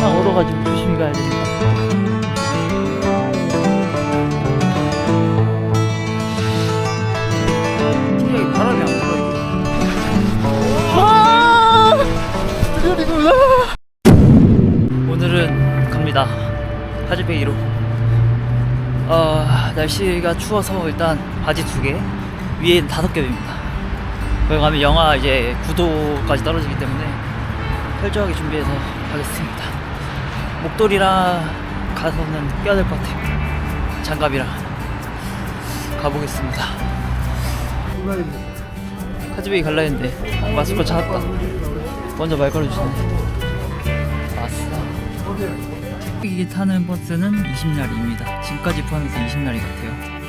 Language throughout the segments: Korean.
땅 얼어가지고 조심히 가야 됩니다. 신기하게 바람이 안 불어 이게. 아! 오늘은 갑니다. 하즈베이로. 어, 날씨가 추워서 일단 바지 두 개, 위에는 다섯 겹입니다. 거기 가면 영하 이제 9도까지 떨어지기 때문에 철저하게 준비해서 가겠습니다. 목도리랑 가서는 껴야 될 것 같아요. 장갑이랑 가보겠습니다. 카즈베이 갈라 했는데 마스크 찾았다. 먼저 말 걸어주시네. 아싸. 이게 타는 버스는 20날입니다. 지금까지 포함해서 20날이 같아요.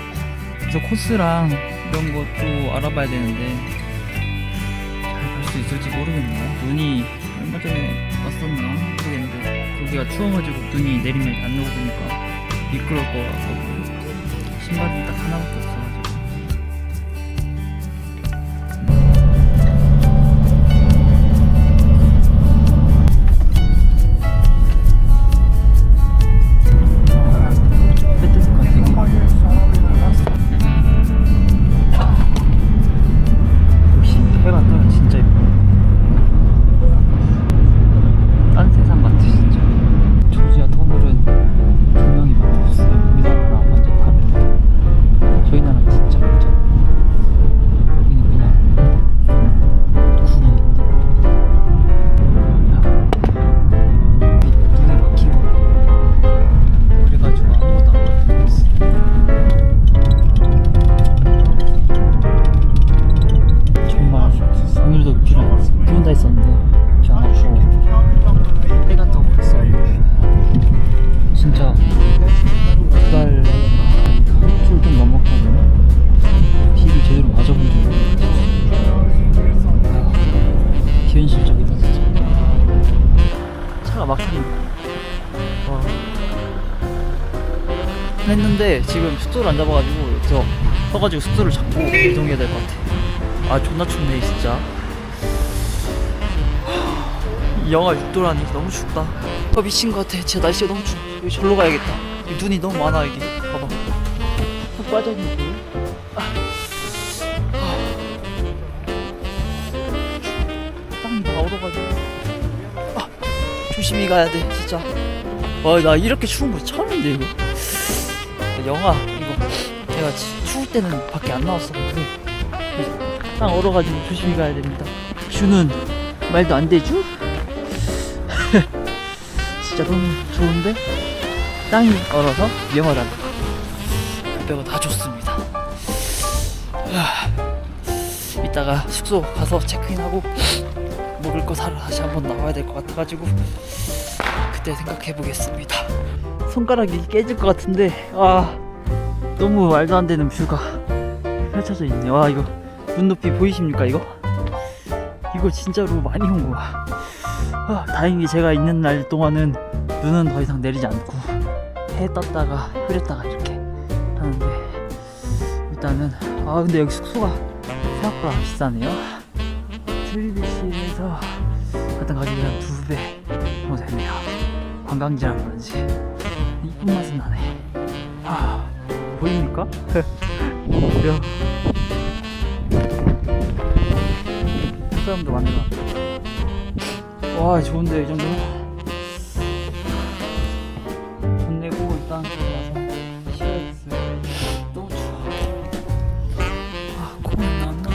그래서 코스랑 이런 것도 알아봐야 되는데 잘 갈 수 있을지 모르겠네요. 눈이 얼마 전에 왔었나 모르겠는데 거기가 추워가지고 눈이 내리면 안 보니까 미끄러울 것 같고 신발이 딱 하나밖에 없어 했는데 지금 숙소를 안 잡아가지고 여기서 서가지고 숙소를 잡고 이동해야 될 것 같아. 아 존나 춥네 진짜. 이 영하 6도라니 너무 춥다. 아 미친 것 같아. 진짜 날씨가 너무 춥. 여기 절로 가야겠다. 이 눈이 너무 많아 이게. 봐봐. 푹 물. 아. 아. 땀이 다 얼어가지고. 아 조심히 가야 돼 진짜. 와 나 이렇게 추운 거 처음인데 이거. 영화 이거 지- 추울 때는 밖에 안 나왔었거든 땅 얼어가지고 조심히 가야 됩니다. 슈는 말도 안 되죠? 진짜 너무 좋은데? 땅이 얼어서 위험하다는 거 빼고 다 좋습니다. 하, 이따가 숙소 가서 체크인하고 먹을 거 사러 다시 한번 나와야 될 것 같아가지고 그때 생각해 보겠습니다 손가락이 깨질 것 같은데 아 너무 말도 안 되는 뷰가 펼쳐져 있네. 와 이거 눈높이 보이십니까 이거? 이거 진짜로 많이 온 거야. 아, 다행히 제가 있는 날 동안은 눈은 더 이상 내리지 않고 해 떴다가 흐렸다가 이렇게 하는데 일단은 아 근데 여기 숙소가 생각보다 비싸네요. 트리비시에서 갔던 가격이 한두배 정도 되네요. 관광지라 그런지 이쁜 맛은 나네. 아, 보입니까? 무려 사람도 많네. 와, 좋은데 이 정도면 돈 내고 일단 가서 쉬어야겠어요. 아, 코는 나왔나?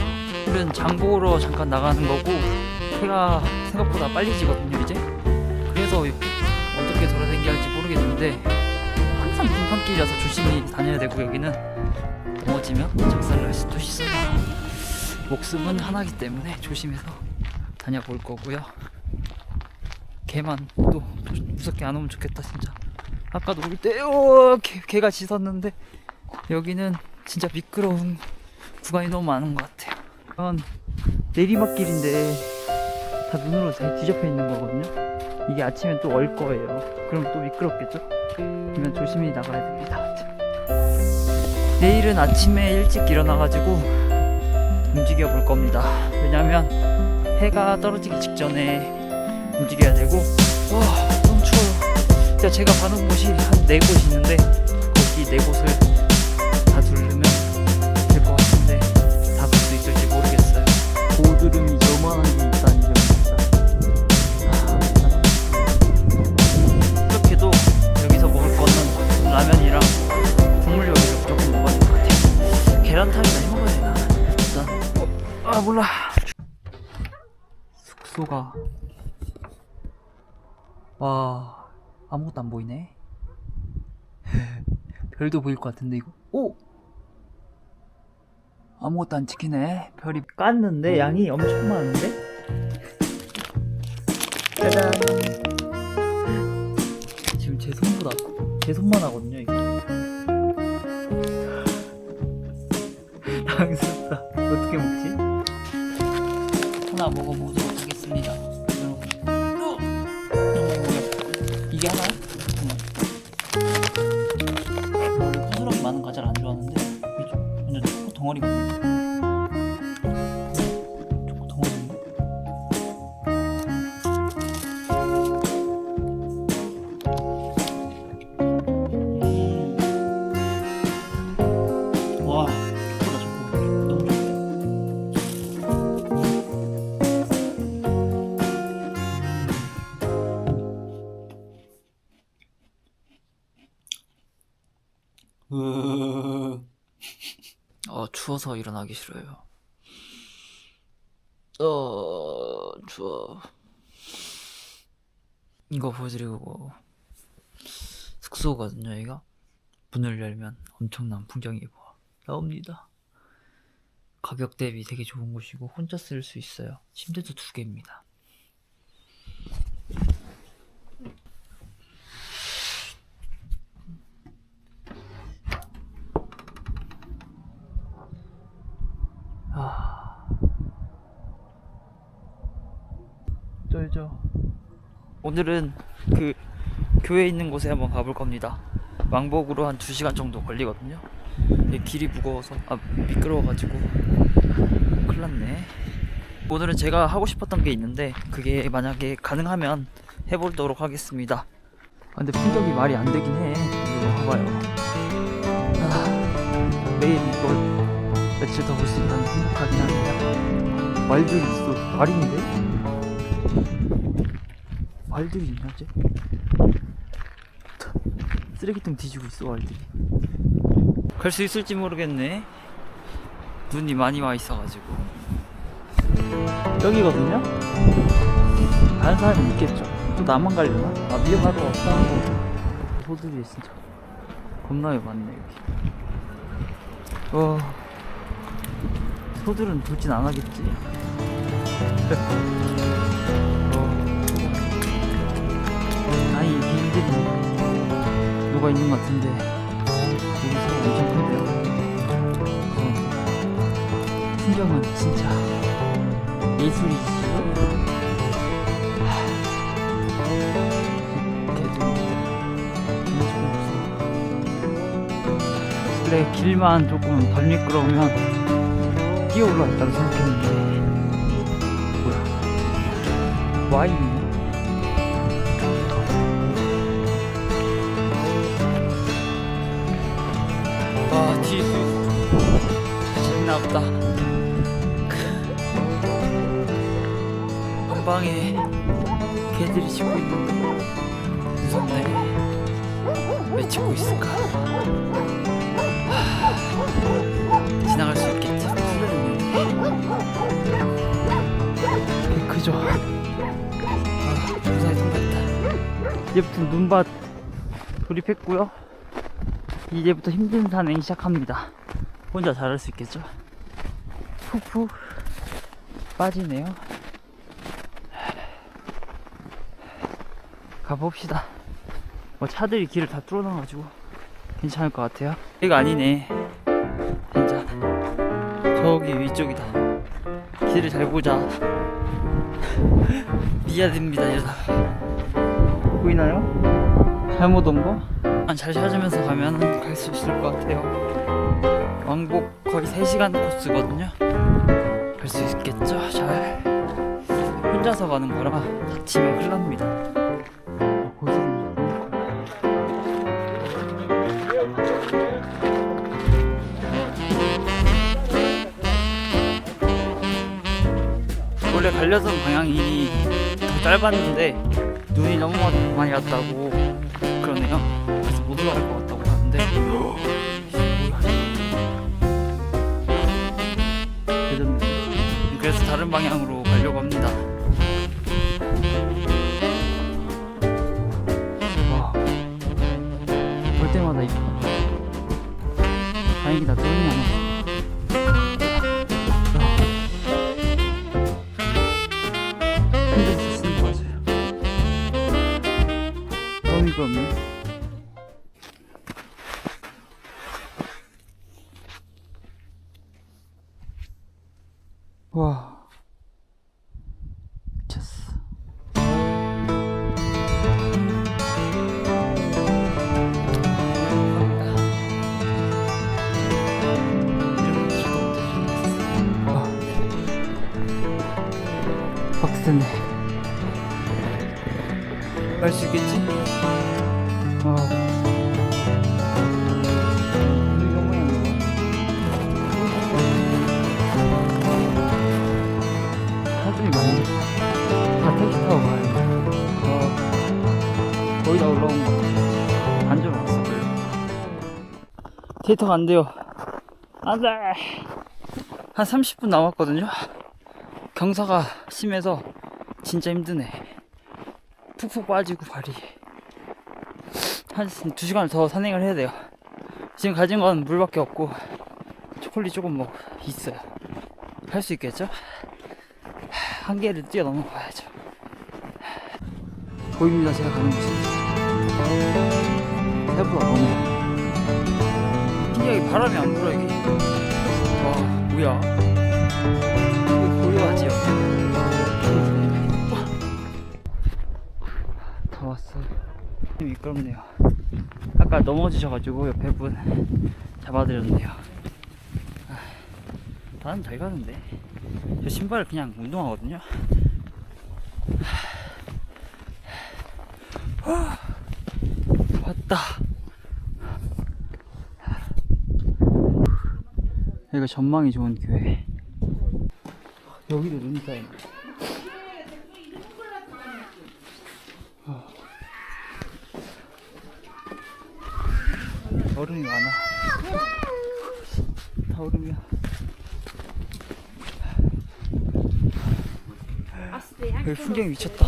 우리는 장보러 잠깐 나가는 거고 해가 생각보다 빨리 지거든요 이제. 그래서 어떻게 돌아다니게 할지 모르겠는데 항상 빙판길이라서 조심히 다녀야 되고 여기는 넘어지면 작살날 수도 있어요 목숨은 하나기 때문에 조심해서 다녀볼 거고요. 개만 또 무섭게 안 오면 좋겠다 진짜. 아까도 올 때 개가 짖었는데 여기는 진짜 미끄러운 구간이 너무 많은 것 같아요. 이건 내리막길인데 다 눈으로 다 뒤덮여 있는 거거든요 이게 아침엔 또얼 거예요. 그럼 또 미끄럽겠죠? 그러면 조심히 나가야 됩니다. 내일은 아침에 일찍 일어나가지고 움직여 볼 겁니다. 왜냐면 해가 떨어지기 직전에 움직여야 되고, 와, 너무 추워요. 제가 가는 곳이 한 네 곳이 있는데 거기 네 곳을 몰라. 숙소가 와 아무것도 안 보이네. 별도 보일 것 같은데 이거. 오 아무것도 안 찍히네. 별이 깠는데 양이 엄청 많은데. 짜잔. 지금 제 손보다 제 손만 하거든요 이거. 먹어보도록 추워서 일어나기 싫어요. 어 추워. 이거 보여드리고 숙소거든요. 여기가 문을 열면 엄청난 풍경이 보아 나옵니다. 가격 대비 되게 좋은 곳이고 혼자 쓸 수 있어요. 침대도 두 개입니다. 아 쩔죠. 오늘은 그 교회 있는 곳에 한번 가볼 겁니다. 왕복으로 한 2시간 정도 걸리거든요. 근데 길이 무거워서 아 미끄러워가지고 큰일 났네. 오늘은 제가 하고 싶었던 게 있는데 그게 만약에 가능하면 해보도록 하겠습니다. 아, 근데 풍경이 말이 안 되긴 해. 이거 봐봐요. 아, 매일 이걸 며칠 더 볼 수 있다는 행복하긴 합니다. 말들이 있어. 말인데? 말들이 있나 쟤? 쓰레기통 뒤지고 있어 말들이. 갈 수 있을지 모르겠네. 눈이 많이 와 있어가지고. 여기거든요? 가는 사람이 있겠죠. 또 나만 가려나? 아, 위험할 것 같다. 소들이 진짜 겁나게 많네, 여기. 어. 소들은 돌진 안 하겠지. 아니, 비밀들이 누가 있는 것 같은데. 여기서 엄청 큰데요. 어. 풍경은 진짜 예술이지. 그래 길만 조금 덜 미끄러우면 뛰어 올라왔다고 생각했는데 뭐야 와인 뒤수 재밌나 보다 한 방에 개들이 짖고 있는데 무섭네 왜 짖고 있을까 지나갈 수 있겠지. 개 크죠. 아, 무사히 통과했다. 이제부터 눈밭 돌입했고요. 이제부터 힘든 산행 시작합니다. 혼자 잘할 수 있겠죠? 푹푹 빠지네요. 가봅시다. 뭐 차들이 길을 다 뚫어놔가지고 괜찮을 것 같아요. 이거 아니네. 진짜 저기 위쪽이다. 길을 잘 보자. 미안합니다 이러다. 보이나요? 잘못 온 거? 조금만 잘 찾으면서 가면 갈 수 있을 것 같아요. 왕복 거의 3시간 코스거든요. 갈 수 있겠죠? 잘. 혼자서 가는 거라 다치면 큰일 납니다. 원래 갈려던 방향이 더 짧았는데 눈이 너무 많이 왔다고 못 올라갈 것 같다고 하는데. 그래서 다른 방향으로 가려고 합니다. 와, 볼 때마다 이뻐. 다행이다, 뚫리지 빡세네. 갈수 있겠지? 많이. 다 택시 타고. 어. 거의 다 올라온 거. 반절 왔어, 별로. 데이터가 안 돼요. 안 돼! 한 30분 남았거든요? 경사가 심해서 진짜 힘드네. 푹푹 빠지고 발이. 한 2시간을 더 산행을 해야 돼요. 지금 가진 건 물밖에 없고 초콜릿 조금 뭐 있어요. 할 수 있겠죠? 한계를 뛰어넘어 봐야죠. 보입니다, 제가 가는 곳이. 해보가 너무. 신기하게 바람이 안 불어, 이게. 와, 뭐야. 미끄럽네요. 아까 넘어지셔가지고 옆에 분 잡아드렸네요. 아, 나는 잘 가는데. 저 신발 그냥 운동하거든요. 하, 왔다. 여기가 전망이 좋은 교회. 여기도 눈이 쌓이네. 얼음이 많아. 다 얼음이야. 여기 풍경이 미쳤다.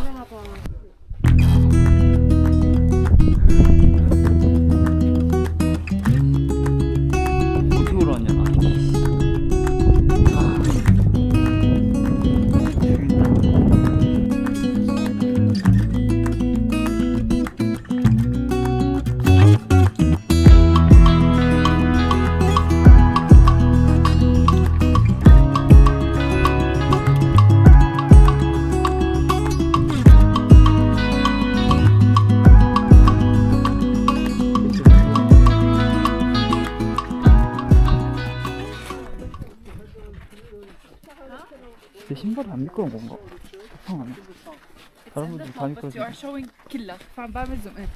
다른 분들 다 But you 미끄러져. are showing killa. Fan bara med zoom in.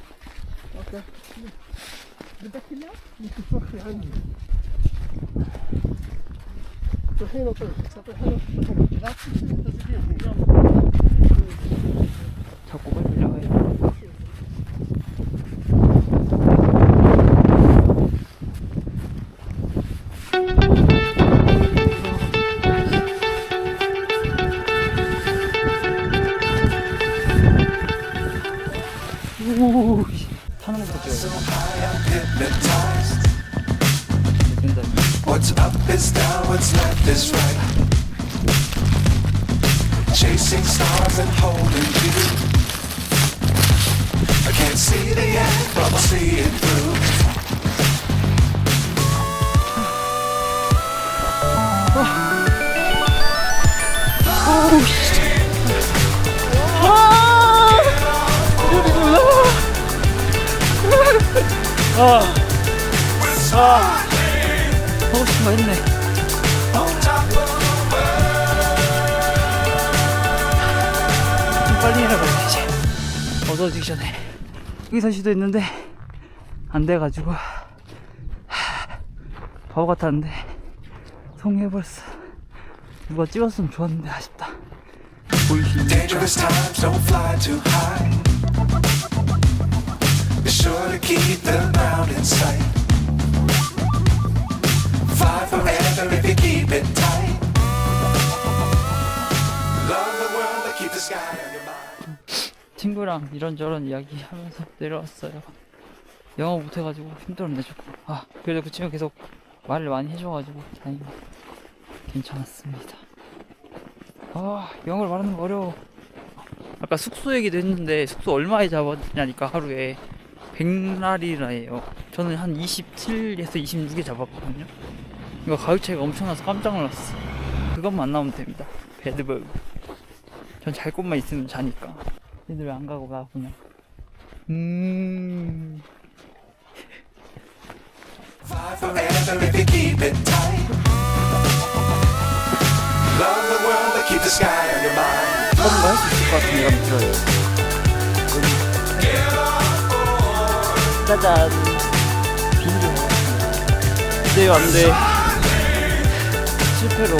자꾸 걸리려고 해. 오, 씨. 타는 것부터 찍어야 hypnotized. 돼. 된다. What's up is down, what's left is right. Chasing stars and holding you. I can't see the end, but I'll see it through. 하고 싶은 거 했네. 빨리 내려가야 이제. 어두워지기 전에. 여기서 시도했는데 안 돼가지고 하, 바보 같았는데 성공해버렸어. 누가 찍었으면 좋았는데 아쉽다. 보이십니 Be sure to keep the ground in sight. Fly forever if you keep it tight. Love the world, but keep the sky on your mind. 친구랑 이런저런 이야기 하면서 내려왔어요. 영어 못해가지고 힘들었네주고. 아, 그래도 그 친구 계속 말을 많이 해줘가지고 다행히 괜찮았습니다. 아, 영어를 말하는 거 어려워. 아까 숙소 얘기도 했는데 숙소 얼마에 잡았냐니까 하루에 100날이라예요. 저는 한 27에서 26에 잡았거든요. 이거 가격 차이가 엄청나서 깜짝 놀랐어. 그것만 안 나오면 됩니다. 배드버그. 전 잘 곳만 있으면 자니까. 얘들 왜 안 가고 가 그냥. 음. 뭔가 할수 있을 것 같은 예감이 들어요. 짜잔. 비밀이 네, 안 돼. 실패로.